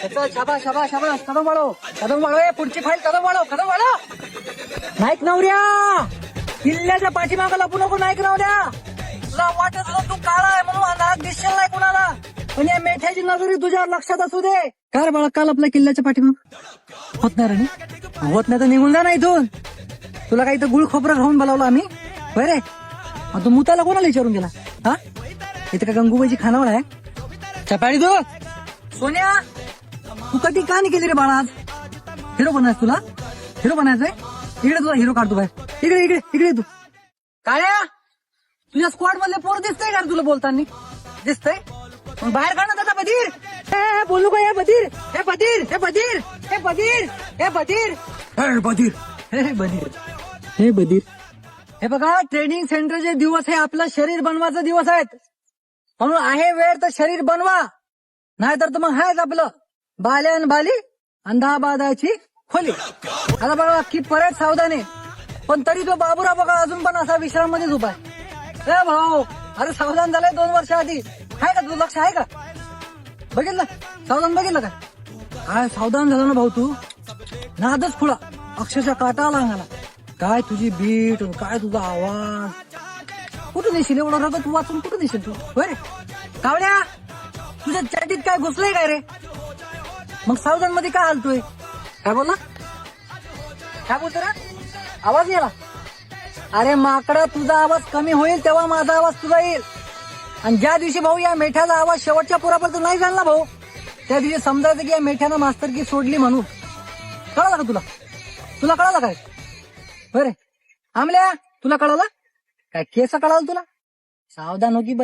त्याचं शाबा शाबा शाबा कदम वाढव. कदम वाढव. ए, पुढची फाईल कदम वाढव. कदम वाढव. नाईक नवऱ्या. किल्ल्याच्या पाठीमागं लपू नको नाईक नवऱ्या. तुला वाटत होतं तू काळा आहे म्हणून अंधारात दिसशील नाही कुणाला. पण या मेठ्याची नजरी तुझ्यावर लक्षात असू दे. काय बाळा काल आपल्या किल्ल्याच्या पाठीमाग. होत नाही रे होत नाही तर निघून जा ना इथून. तुला काही तर गुळ खोबरं खाऊन बोलावलं आम्ही? होय रे. तू मुताला कोणाला विचारून गेला? हा? इथं का गंगूबाईची खानावळ आहे? चपाडी तू? सोन्या? तू कधी का नाही केली रे बाळा? आज हिरो बनायचं तुला? हिरो बनायचंय? इकडे तुला हिरो काढतो बाहेर. इकडे इकडे इकडे तू. काळ्या तुझ्या स्क्वॉड मधले पोर दिसतंय का तुला बोलताना? दिसतंय? बाहेर काढ ना त्याचा बधीर. हे बोलू का हे बधीर? हे बधीर हे बधीर हे बधीर हे बधीर. हे बधीर हे बधीर. हे बधीर. हे बघा ट्रेनिंग सेंटरचे दिवस हे आपलं शरीर बनवायचा दिवस आहेत. म्हणून आहे वेळ तर शरीर बनवा. नाहीतर तर मग हायच आपलं. बाल्यान बाली अंधाबादाची खोली. आता बघा की परत सावधान. आहे पण तरी तो बाबुरा बघा अजून पण असा विश्राम मध्येच उभा आहे. अरे भाऊ अरे सावधान झालंय दोन वर्ष आधी. आहे का तुझं लक्ष आहे का? बघितलं? सावधान बघितलं का? काय सावधान झालं ना भाऊ तू? नादच खुळा. अक्षरशः काटा आला काय तुझी बीट काय तुझा आवाज? कुठून येशील एवढा रगत वाचून कुठून येशील तू? बरे कावड्या तुझ्या चॅटीत काय घुसलंय काय रे? मग सावधानमध्ये काय हलतोय? काय बोला काय बोलतो रे? आवाज गेला अरे माकडा तुझा आवाज कमी होईल तेव्हा माझा आवाज तुझा येईल. आणि ज्या दिवशी भाऊ या मेठ्याचा आवाज शेवटच्या पुरापर्यंत नाही जाणला भाऊ त्या दिवशी समजायचं की या मेठ्यानं मास्तर की सोडली म्हणून. कळलं का तुला? तुला कळालं काय? बरे. आमल्या तुला कळालं? काय केस कळालं तुला? सावधान हो की